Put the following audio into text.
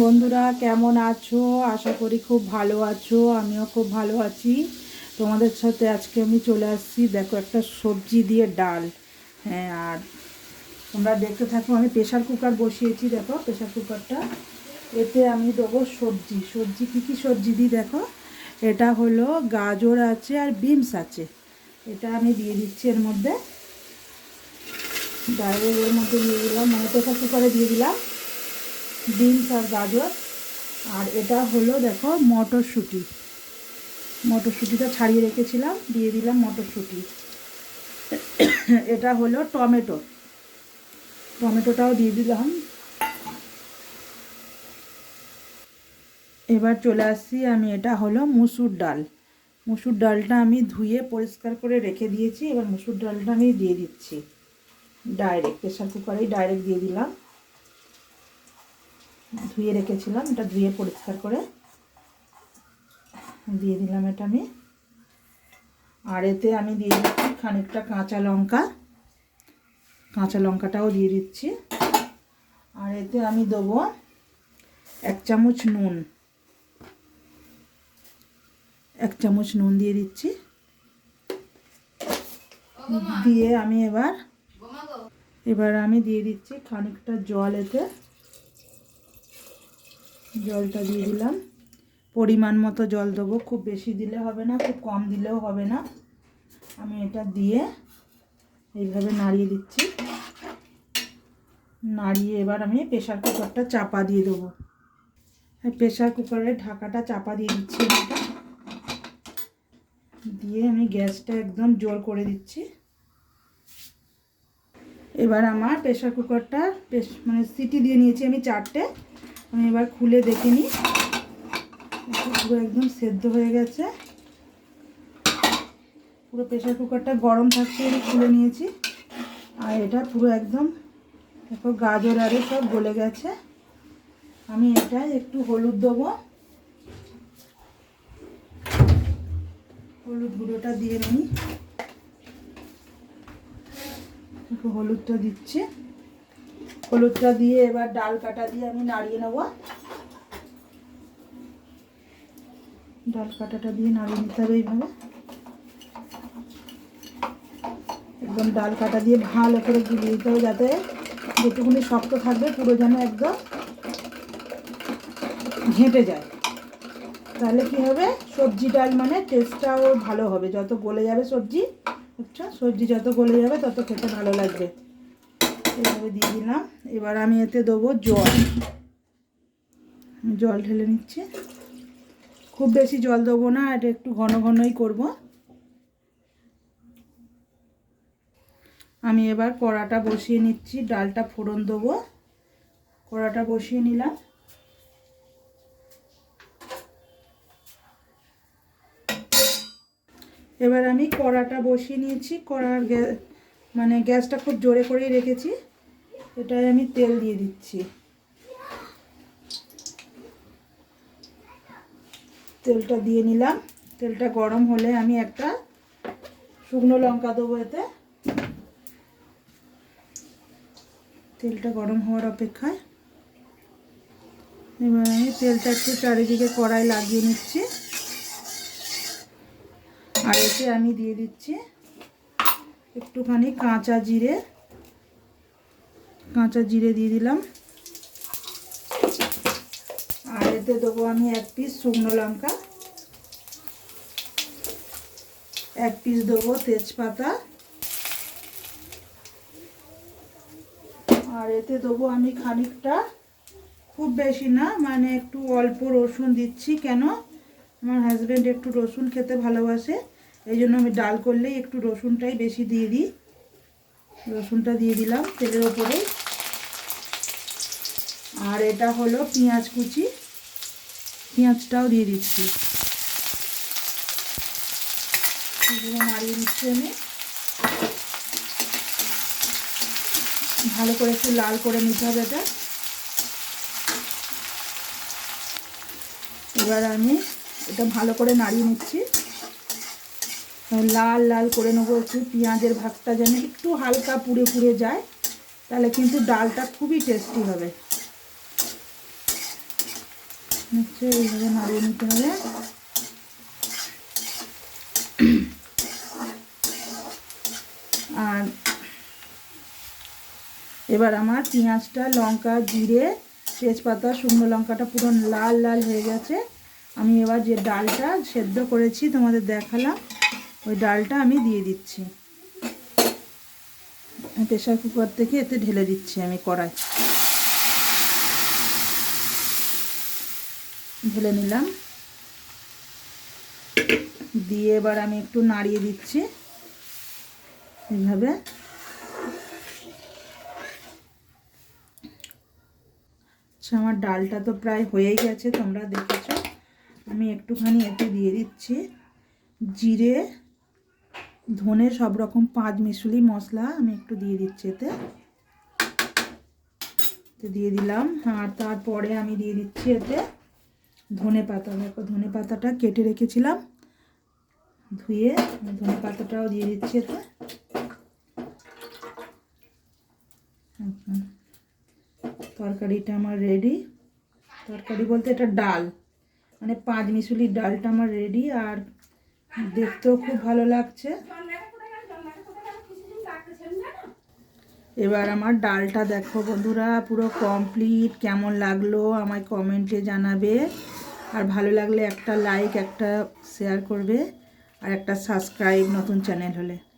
বন্ধুরা, কেমন আছো? আশা করি খুব ভালো আছো, আমিও খুব ভালো আছি। তোমাদের সাথে আজকে আমি চলে আসছি, দেখো একটা সবজি দিয়ে ডাল। হ্যাঁ আর তোমরা দেখতে থাকো, আমি প্রেশার কুকার বসিয়েছি, দেখো প্রেশার কুকারটা। এতে আমি দেবো সবজি। সবজি, কী কী সবজি দিই দেখো? এটা হলো গাজর আছে আর বিনস আছে। এটা আমি দিয়ে দিচ্ছি এর মধ্যে। এর মধ্যে দিয়ে দিলাম মানে প্রেশার কুকারে দিয়ে দিলাম। বিনস আর গাজর। আর এটা হলো দেখো মটরশুঁটি। মটরশুঁটিটা ছাড়িয়ে রেখেছিলাম, দিয়ে দিলাম মটরশুঁটি। এটা হলো টমেটো। টমেটোটাও দিয়ে দিলাম। এবার চলে আসছি আমি, এটা হলো মুসুর ডাল। মুসুর ডালটা আমি ধুয়ে পরিষ্কার করে রেখে দিয়েছি। এবার মুসুর ডালটা আমি দিয়ে দিচ্ছি। ডাইরেক্ট প্রেশার কুকারেই ডাইরেক্ট দিয়ে দিলাম। ধুয়ে রেখেছিলাম, এটা ধুয়ে পরিষ্কার করে দিয়ে দিলাম এটা আমি। আর এতে আমি দিয়ে দিচ্ছি খানিকটা কাঁচা লঙ্কা, কাঁচা লঙ্কাটাও দিয়ে দিচ্ছি। আর এতে আমি দেবো এক চামচ নুন, এক চামচ নুন দিয়ে দিচ্ছি। দিয়ে আমি এবার এবার আমি দিয়ে দিচ্ছি খানিকটা জল এতে। জলটা দিয়ে দিলাম। পরিমাণ মতো জল দেবো। খুব বেশি দিলে হবে না, খুব কম দিলেও হবে না। আমি এটা দিয়ে এইভাবে নাড়িয়ে দিচ্ছি। নাড়িয়ে এবার আমি প্রেশার কুকারটা চাপা দিয়ে দেবো। হ্যাঁ প্রেশার কুকারের ঢাকাটা চাপা দিয়ে দিচ্ছি দিয়ে আমি গ্যাসটা একদম জোর করে দিচ্ছি। এবার আমার প্রেশার কুকারটা মানে সিটি দিয়ে নিয়েছি আমি চারটে। আমি এবার খুলে দেখে নিই। পুরো একদম সেদ্ধ হয়ে গেছে। পুরো প্রেশার কুকারটা গরম থাকতে আমি খুলে নিয়েছি। আর এটা পুরো একদম, দেখো, গাজর আরে সব গলে গেছে। আমি এটায় একটু হলুদ দেবো। হলুদ গুঁড়োটা দিয়ে নিই। একটু হলুদটা দিচ্ছি। হলুদটা দিয়ে এবার ডাল কাটা দিয়ে আমি নাড়িয়ে নেব। ডাল কাটাটা দিয়ে নাড়িয়ে নিতে হবে এইভাবে। একদম ডাল কাটা দিয়ে ভালো করে গুলিয়ে দিতে হবে যাতে যেটুকুনি শক্ত থাকবে পুরো যেন একদম ঘেঁটে যায়। তাহলে কি হবে? সবজি ডাল মানে টেস্টটাও ভালো হবে। যত গলে যাবে সবজি বুঝছ সবজি যত গলে যাবে তত খেতে ভালো লাগবে। এইভাবে দিয়ে দিলাম। এবার আমি এতে দেবো জল। জল ঢেলে নিচ্ছি। খুব বেশি জল দেবো না, এটা একটু ঘন ঘনই করব। আমি এবার কড়াটা বসিয়ে নিচ্ছি, ডালটা ফোড়ন দেবো। কড়াটা বসিয়ে নিলাম। এবার আমি কড়াটা বসিয়ে নিয়েছি। কড়ার মানে গ্যাসটা খুব জোরে করেই রেখেছি। এটাই আমি তেল দিয়ে দিচ্ছি। তেলটা দিয়ে নিলাম। তেলটা গরম হলে আমি একটা শুকনো লঙ্কা দেবো এতে। তেলটা গরম হওয়ার অপেক্ষায় এবার আমি তেলটা একটু চারিদিকে কড়াই লাগিয়ে নিচ্ছি। আর এতে আমি দিয়ে দিচ্ছি একটুখানি কাঁচা জিরে কাঁচা জিরে দিয়ে দিলাম। আর এতে দেবো আমি এক পিস শুকনো লঙ্কা। এক পিস দেবো তেজপাতা। আর এতে দেবো আমি খানিকটা, খুব বেশি না মানে একটু অল্প রসুন দিচ্ছি কেন? আমার হাজব্যান্ড একটু রসুন খেতে ভালোবাসে। এই জন্য আমি ডাল করলেই একটু রসুনটাই বেশি দিয়ে দিই। রসুনটা দিয়ে দিলাম তেলের ওপরে। আর এটা হলো পেঁয়াজ কুচি। পেঁয়াজটাও দিয়ে দিচ্ছি। নাড়িয়ে দিচ্ছি আমি। ভালো করে একটু লাল করে নিতে হবে এটা। এবার আমি এটা ভালো করে নাড়িয়ে নিচ্ছি। লাল লাল করে নেব একটু, পেঁয়াজের ভাতটা যেন একটু হালকা পুড়ে পুড়ে যায়, তাহলে কিন্তু ডালটা খুবই টেস্টি হবে। এইভাবে নাড়িয়ে নিতে হবে আর এবার আমার পেঁয়াজটা, লঙ্কা, জিরে, তেজপাতা, শুকনো লঙ্কাটা পুরো লাল লাল হয়ে গেছে। আমি এবার যে ডালটা সেদ্ধ করেছি, তোমাদের দেখালাম। ওই ডালটা আমি দিয়ে দিচ্ছি। প্রেশার কুকার থেকে এতে ঢেলে দিচ্ছি আমি কড়াই। ঢেলে নিলাম। দিয়ে এবার আমি একটু নাড়িয়ে দিচ্ছি। এইভাবে। আচ্ছা আমার ডালটা তো প্রায় হয়েই গেছে, তোমরা দেখেছ। আমি একটুখানি এতে দিয়ে দিচ্ছি। জিরে ধনে সব রকম পাঁচ মিশুলি মশলা আমি একটু দিয়ে দিচ্ছি এতে। দিয়ে দিলাম। আর তারপরে আমি দিয়ে দিচ্ছি এতে ধনে পাতা। দেখো, ধনে পাতাটা কেটে রেখেছিলাম। ধুয়ে ধনে পাতাটাও দিয়ে দিচ্ছি এতে। তরকারিটা আমার রেডি তরকারি বলতে এটা ডাল। মানে পাঁচ মিশুলির ডালটা আমার রেডি আর দেখতেও খুব ভালো লাগছে। এবার আমার ডালটা দেখো বন্ধুরা, পুরো কমপ্লিট কেমন লাগল আমায় কমেন্টে জানাবে। আর ভালো লাগলে একটা লাইক একটা শেয়ার করবে। আর একটা সাবস্ক্রাইব নতুন চ্যানেল হলে।